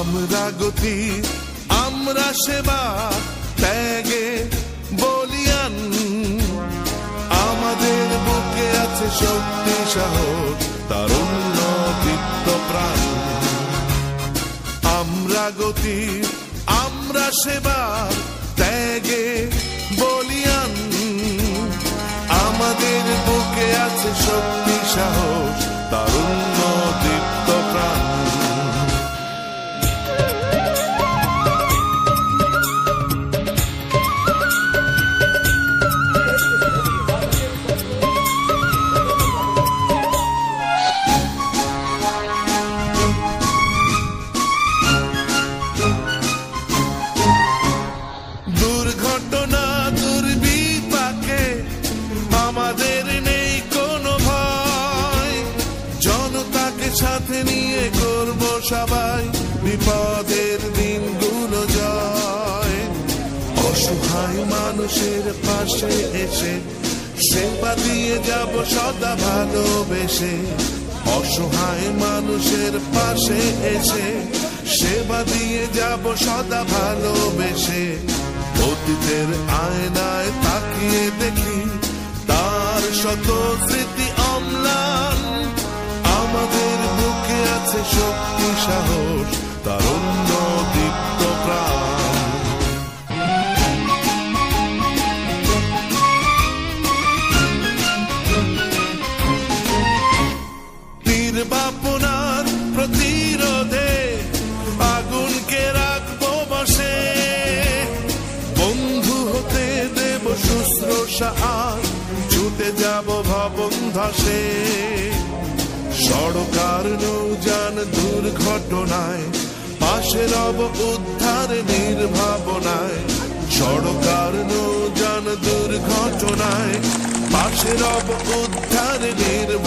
আমরা গতি, আমরা সেবা, ত্যাগে বলিয়ান। আমাদের বুকে আছে শক্তি, সাহস, তারুণ্য, দীপ্ত প্রাণ। আমরা গতি, আমরা সেবা, ত্যাগে বলিয়ান। আমাদের বুকে আছে শক্তি সাথে নিয়ে করব সবাই। বিপদের দিনগুলো জয় অসহায় মানুষের পাশে এসে সেবা দিয়ে যাব সদা ভালোবেসে। অসহায় মানুষের পাশে এসে সেবা দিয়ে যাব সদা ভালোবেসে। অতীতের আয়নায় তাকিয়ে দেখি তার শত স্মৃতি নির্বাপনার প্রতিরোধে আগুনকে রাখব বসে? বন্ধু হতে দেব শুশ্রূষা, আর ছুটে যাব ভবন ধসে। সড়কার নৌযান দুর্ঘটনায়, পাশে রব উদ্ধার নির্ভাবনায়। সড়কার নৌযান দুর্ঘটনায়, পাশে রব উদ্ধার নির্ভাবনায়